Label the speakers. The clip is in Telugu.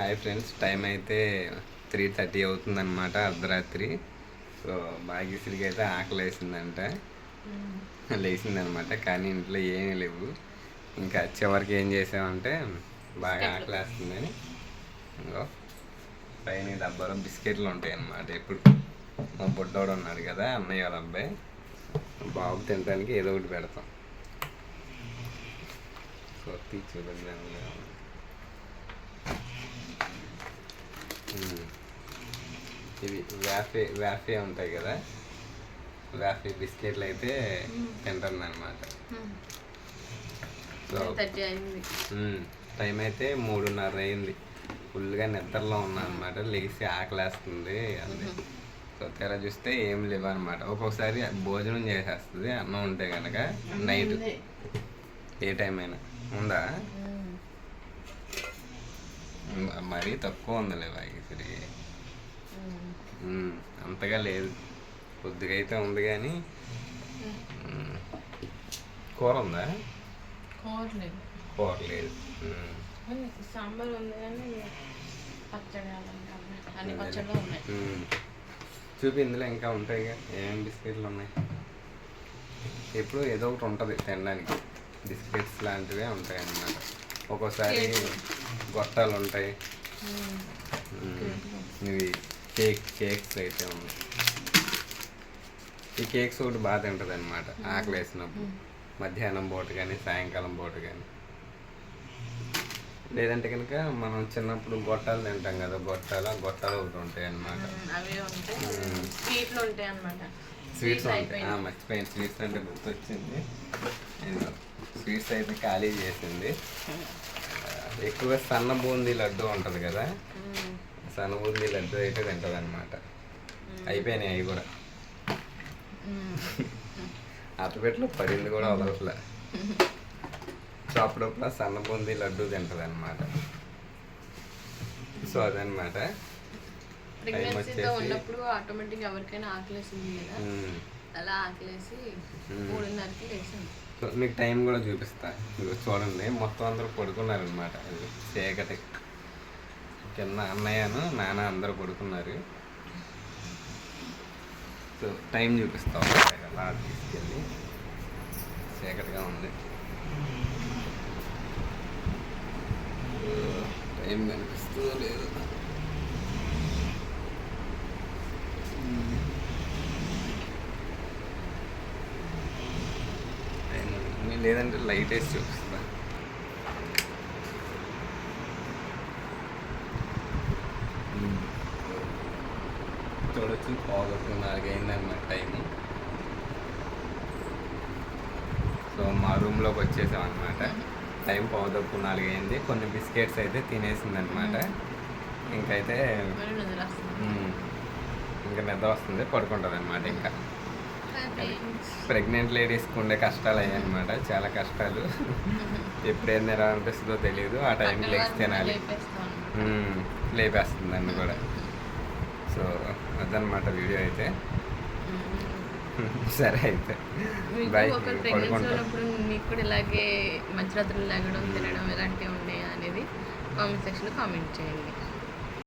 Speaker 1: హాయ్ ఫ్రెండ్స్ టైం అయితే త్రీ థర్టీ అవుతుందన్నమాట అర్ధరాత్రి. సో భాగ్యశ్రీకి అయితే ఆకలి వేసిందంట లేచిందనమాట కానీ ఇంట్లో ఏమీ లేవు. ఇంకా చివరికి ఏం చేసామంటే బాగా ఆకలి వేస్తుందని ఇంకో పైన డబ్బాలో బిస్కెట్లు ఉంటాయి అన్నమాట ఎప్పుడు. మా బుడ్డోడు ఉన్నాడు కదా అన్నయ్య వాళ్ళ అబ్బాయి. బాబు తినడానికి ఏదో ఒకటి పెడతాం. సో తీసి చూడండి ఇవి వ్యాఫే వ్యాఫే ఉంటాయి కదా? వ్యాఫే బిస్కెట్లు అయితే తింటుంది అనమాట సో. టైం అయితే మూడున్నర అయింది. ఫుల్గా నిద్రలో ఉన్నా అనమాట లేచి ఆకలేస్తుంది అంది. సో తెర చూస్తే ఏం లేవు అనమాట ఒక్కొక్కసారి భోజనం చేసేస్తుంది అన్నం ఉంటే కనుక నైట్. ఏ టైం అయినా. ఉందా? మరీ తక్కువ ఉందిలే వాగిసరి అంతగా లేదు. కొద్దిగా అయితే ఉంది కానీ కూర ఉందా? కూర లేదు. మ్.
Speaker 2: సాంబార్ ఉంది కానీ పచ్చడి అలాంటి అన్ని పచ్చళ్ళు ఉన్నాయి.
Speaker 1: చూపి ఇందులో ఇంకా ఉంటాయిగా ఏమేమి బిస్కెట్లు ఉన్నాయి? ఎప్పుడు ఏదో ఒకటి ఉంటుంది తినడానికి. బిస్కెట్స్ లాంటివే ఉంటాయి అన్నమాట ఒక్కోసారి గొట్టాలు ఉంటాయి మ్మ్. ఇవి కేక్ కేక్స్ అయితే ఉన్నాయి ఈ కేక్స్ ఒకటి బాగా తింటుంది అనమాట ఆకలి వేసినప్పుడు మధ్యాహ్నం పూట కానీ సాయంకాలం పూట కానీ లేదంటే కనుక మనం చిన్నప్పుడు గొట్టాలు తింటాం కదా గొట్టాలు ఆ గొట్టాలు ఒకటి ఉంటాయి అన్నమాట స్వీట్స్ ఉంటాయి. మర్చిపోయిన. స్వీట్స్ అంటే గుర్తొచ్చింది. స్వీట్స్ అయితే ఖాళీ చేసింది. ఎక్కువగా సన్న బూందీ లడ్డు ఉంటుంది కదా. సన్న బూందీ లడ్డు అయితే తింటుంది అనమాట అయిపోయినాయి అవి కూడా.
Speaker 2: మ్మ్.
Speaker 1: అట్టపెట్లో పడింది కూడా వదలట్లే. సో అప్పుడప్పుడు సన్న బూందీ లడ్డు తింటుంది అనమాట సో అదనమాట
Speaker 2: ప్రెగ్నెన్సీతో ఉన్నప్పుడు ఆటోమేటిక్ ఎవరికైనా ఆకలేసింది కదా. అలా ఆకలేసి. మూడున్నరకి లేచాను.
Speaker 1: సో మీకు టైం కూడా చూపిస్తా. ఇదిగో చూడండి మొత్తం అందరూ పడుకున్నారనమాట అది చీకటి. కింద అన్నయ్యను నాన్న అందరూ పడుకున్నారు. సో టైం చూపిస్తాం అలా తీసుకెళ్ళి. చీకటిగా ఉంది. టైం కనిపిస్తుందో లేదు టైం ఉంది. లేదంటే లైట్ వేసి చూపిస్తా చూడొచ్చు పావులకు నాలుగైందన్నమాట టైము. సో మా రూమ్లోకి వచ్చేసాం అనమాట టైం పావుదప్పు నాలుగైంది. కొన్ని బిస్కెట్స్ అయితే తినేసింది అనమాట ఇంకైతే ఇంకా నిద్ర వస్తుంది పడుకుంటుంది అనమాట ఇంకా. ప్రెగ్నెంట్ లేడీస్కి ఉండే కష్టాలు అయ్యాయి అనమాట చాలా కష్టాలు. ఎప్పుడేం అనిపిస్తుందో తెలియదు ఆ టైంకి లేచి తినాలి. లేపేస్తుంది అన్ని కూడా. సో అదనమాట వీడియో అయితే. సరే అయితే. బాయ్
Speaker 2: మీకు కూడా ఇలాగే మధ్యరాత్రులు లాగడం తినడం ఇలాంటివి ఉన్నాయా అనేది కామెంట్ సెక్షన్లో కామెంట్ చేయండి.